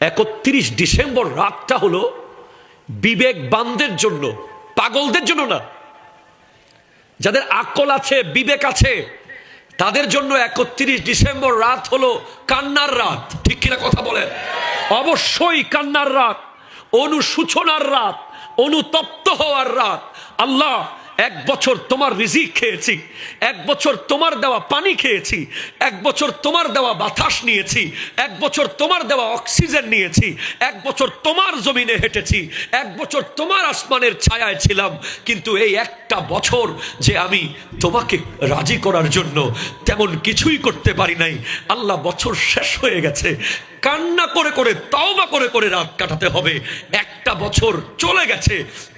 একত্রিশ ডিসেম্বর রাতটা হলো বিবেক বিবেকবানদের জন্য, পাগলদের জন্য না। যাদের আকল আছে, বিবেক আছে, তাদের জন্য একত্রিশ ডিসেম্বর রাত হলো কান্নার রাত। ঠিক কিনা কথা বলেন? অবশ্যই কান্নার রাত, অনুসূচনার রাত, অনুতপ্ত হওয়ার রাত। আল্লাহ এক বছর তোমার রিজিক খেয়েছি, এক বছর তোমার দেওয়া পানি খেয়েছি, এক বছর তোমার দেওয়া বাতাস নিয়েছি, এক বছর তোমার দেওয়া অক্সিজেন নিয়েছি, এক বছর তোমার জমিনে হেঁটেছি, এক বছর তোমার আসমানের ছায়ায় ছিলাম, কিন্তু এই একটা বছর যে আমি তোমাকে রাজি করার জন্য তেমন কিছুই করতে পারি নাই। আল্লাহ বছর শেষ হয়ে গেছে, কান্না করে করে, তাওবা করে করে রাত কাটাতে হবে একটা বছর চলে গেছে।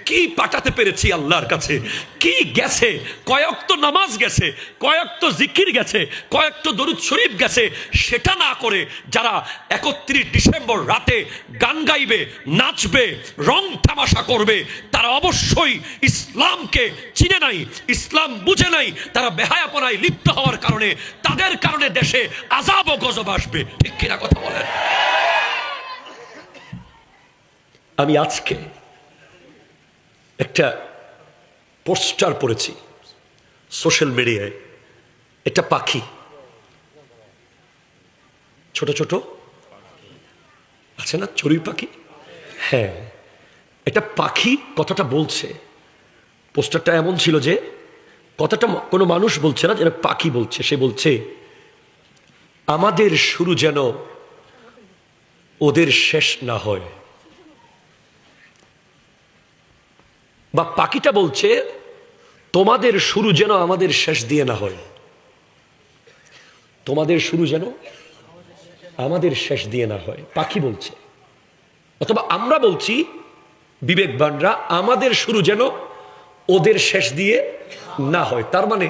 কি পাঠাতে পেরেছি আল্লাহর কাছে? কি গেছে? কয়েকত নামাজ গেছে কয়েকত জিকির গেছে কয়েকত দরুদ শরীফ গেছে। সেটা না করে যারা একত্রিশ ডিসেম্বর রাতে গান গাইবে, নাচবে, রং তামাশা করবে, তারা অবশ্যই ইসলামকে চিনে নাই, ইসলাম বুঝে নাই, তারা বেহায়াপনায় লিপ্ত হওয়ার কারণে, তাদের কারণে দেশে আজাব ও গজব আসবে। ঠিক কিনা কথা বলেন? আমি আজকে একটা পোস্টার পড়েছি সোশ্যাল মিডিয়ায়। একটা পাখি। ছোট ছোট? আছে না চড়ুই পাখি? হ্যাঁ। একটা পাখি কথাটা বলছে। পোস্টারটা এমন ছিল যে কথাটা কোনো মানুষ বলছে না, যেন পাখি বলছে। সে বলছে, আমাদের শুরু যেন ওদের শেষ না হয়। বা পাখিটা বলছে, তোমাদের শুরু যেন আমাদের শেষ দিয়ে না হয়। তোমাদের শুরু যেন আমাদের শেষ দিয়ে না হয়। পাখি বলছে। অথবা আমরা বলছি বিবেকবানরা আমাদের শুরু যেন ওদের শেষ দিয়ে না হয়। তার মানে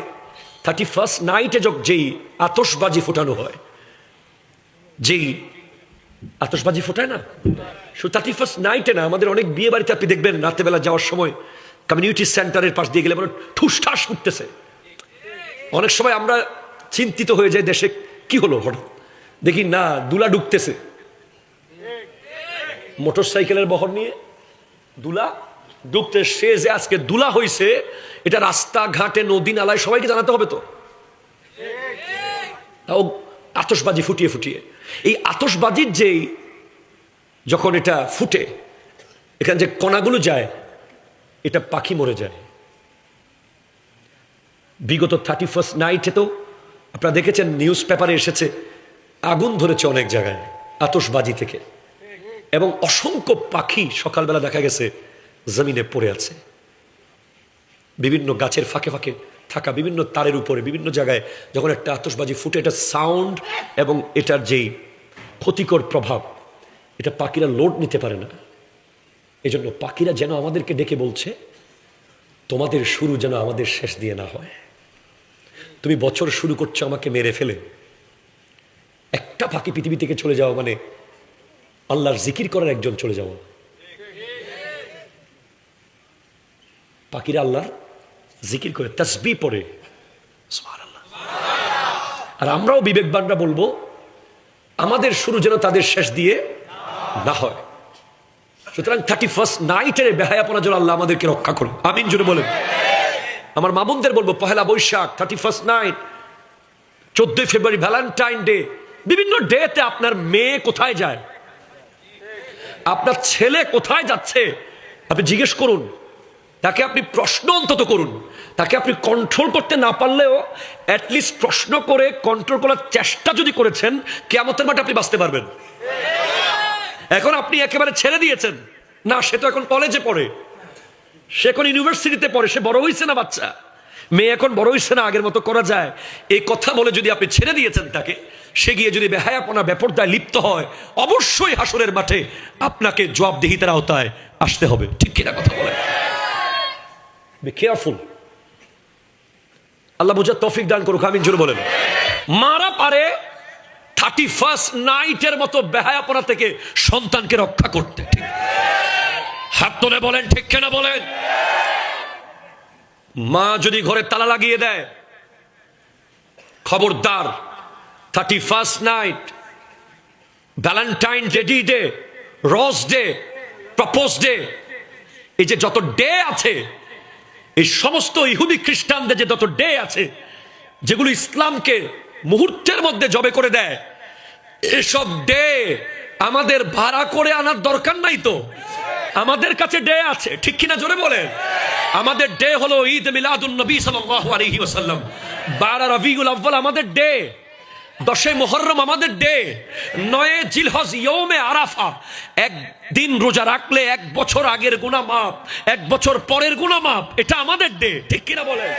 থার্টি ফার্স্ট নাইটে যেই আতসবাজি ফোটানো হয়, যেই আতসবাজি ফোটায় না। শুধু থার্টি ফার্স্ট নাইটে না, আমাদের অনেক বিয়ে বাড়িতে আপনি দেখবেন রাতেবেলা যাওয়ার সময় কমিউনিটি সেন্টারের পাশ দিয়ে গেলে মানে ঠুসঠাস উঠতেছে। অনেক সময় আমরা চিন্তিত হয়ে যাই দেশে, কি হলো হঠাৎ? দেখি না, দুলা ঢুকতেছে। মোটর সাইকেলের বহর নিয়ে দুলা ডুবতে সে যে আজকে দুলা হয়েছে এটা রাস্তা ঘাটে নদী নালায় সবাইকে জানাতে হবে তো। আতসবাজি ফুটিয়ে ফুটিয়ে। এই আতসবাজির যেই যখন এটা ফুটে, এখানে যে কণাগুলো যায়, এটা পাখি মরে যায়। বিগত থার্টি ফার্স্ট নাইটে তো আপনারা দেখেছেন, নিউজ পেপারে এসেছে, আগুন ধরেছে অনেক জায়গায় আতসবাজি থেকে। এবং অসংখ্য পাখি সকালবেলা দেখা গেছে, জমিনে পড়ে আছে। বিভিন্ন গাছের ফাঁকে ফাঁকে থাকা বিভিন্ন তারের উপরে, বিভিন্ন জায়গায় যখন একটা আতসবাজি ফুটে, এটা সাউন্ড এবং এটার যেই ক্ষতিকর প্রভাব, এটা পাখিরা লোড নিতে পারে না। এজন্য পাখিরা যেন আমাদেরকে ডেকে বলছে, তোমাদের শুরু যেন আমাদের শেষ দিয়ে না হয়। তুমি বছর শুরু করছ আমাকে মেরে ফেলে। একটা পাখি পৃথিবী থেকে চলে যাওয়া মানে আল্লাহর জিকির করার একজন চলে যাওয়া। পাখিরা আল্লাহর জিকির করে, তসবি পড়ে। আর আমরাও বিবেকবানরা বলব, আমাদের শুরু যেন তাদের শেষ দিয়ে না হয়। সুতরাং থার্টি ফার্স্ট নাইটের বেহায়াপনা যেন আল্লাহ আমাদেরকে রক্ষা করুন আমিন জুড়ে বলেন। আমার মামুনদের বলব, Pohela Boishakh thirty first night চোদ্দই ফেব্রুয়ারি ভ্যালেন্টাইন ডে বিভিন্ন ডেতে আপনার মেয়ে কোথায় যায়? আপনার ছেলে কোথায় যাচ্ছে? আপনি জিজ্ঞেস করুন। তাকে আপনি প্রশ্ন অন্তত করুন। তাকে আপনি কন্ট্রোল করতে না পারলেও অ্যাটলিস্ট প্রশ্ন করে কন্ট্রোল করার চেষ্টা যদি করেছেন কেমতের মাঠে আপনি বাঁচতে পারবেন। এখন আপনি একেবারে ছেড়ে দিয়েছেন। না, সে তো এখন কলেজে পড়ে। সে এখন ইউনিভার্সিটিতে পড়ে, সে বড় হয়েছে না বাচ্চা? মেয়ে এখন বড় হয়েছে না, আগের মতো করা যায়? এই কথা বলে যদি আপনি ছেড়ে দিয়েছেন তাকে, সে গিয়ে যদি বেহায়াপনা ব্যাপারটায় লিপ্ত হয়, অবশ্যই হাসরের মাঠে আপনাকে জবাবদিহিতার আওতায় আসতে হবে। ঠিক কিনা কথা বলে বি কেয়ারফুল আল্লাহ বোঝার তফিক দান করুক, আমিন, জোরে বলেন। মারা পারে থার্টি ফার্স্ট নাইটের মতো বেহায়াপনা থেকে সন্তানকে রক্ষা করতে, ঠিক। হাত তোলে বলেন, ঠিক কেনা বলেন। মা যদি ঘরে তালা লাগিয়ে দেয়, খবরদার thirty first night Valentine ready day rose day propose day এই যে যত ডে আছে এই সমস্ত ইহুদি খ্রিস্টানদের যে যত ডে আছে, যেগুলো ইসলামকে মুহূর্তের মধ্যে জবে করে দেয়, এসব ডে আমাদের ভাড়া করে আনার দরকার নাই তো। আমাদের কাছে ডে আছে, ঠিক কিনা জোরে বলেন? আমাদের ডে হলো ঈদ মিলাদুন নবী ওয়াসাল্লাম। বারা রবিউল আউয়াল আমাদের ডে। দশে মোহরম আমাদের ডে। নয়ে জিলহজ ইয়ৌমে আরাফা। একদিন রোজা রাখলে এক বছর আগের গুণা মাপ এক বছর পরের গুণা মাপ এটা আমাদের ডে, ঠিক কিনা বলেন?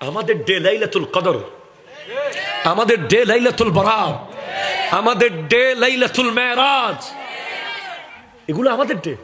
আমাদের ডে লাইলাতুল কদর। আমাদের ডে লাইলাতুল বরাত আমাদের ডে লাইলাতুল মেরাজ। এগুলো আমাদের ডে।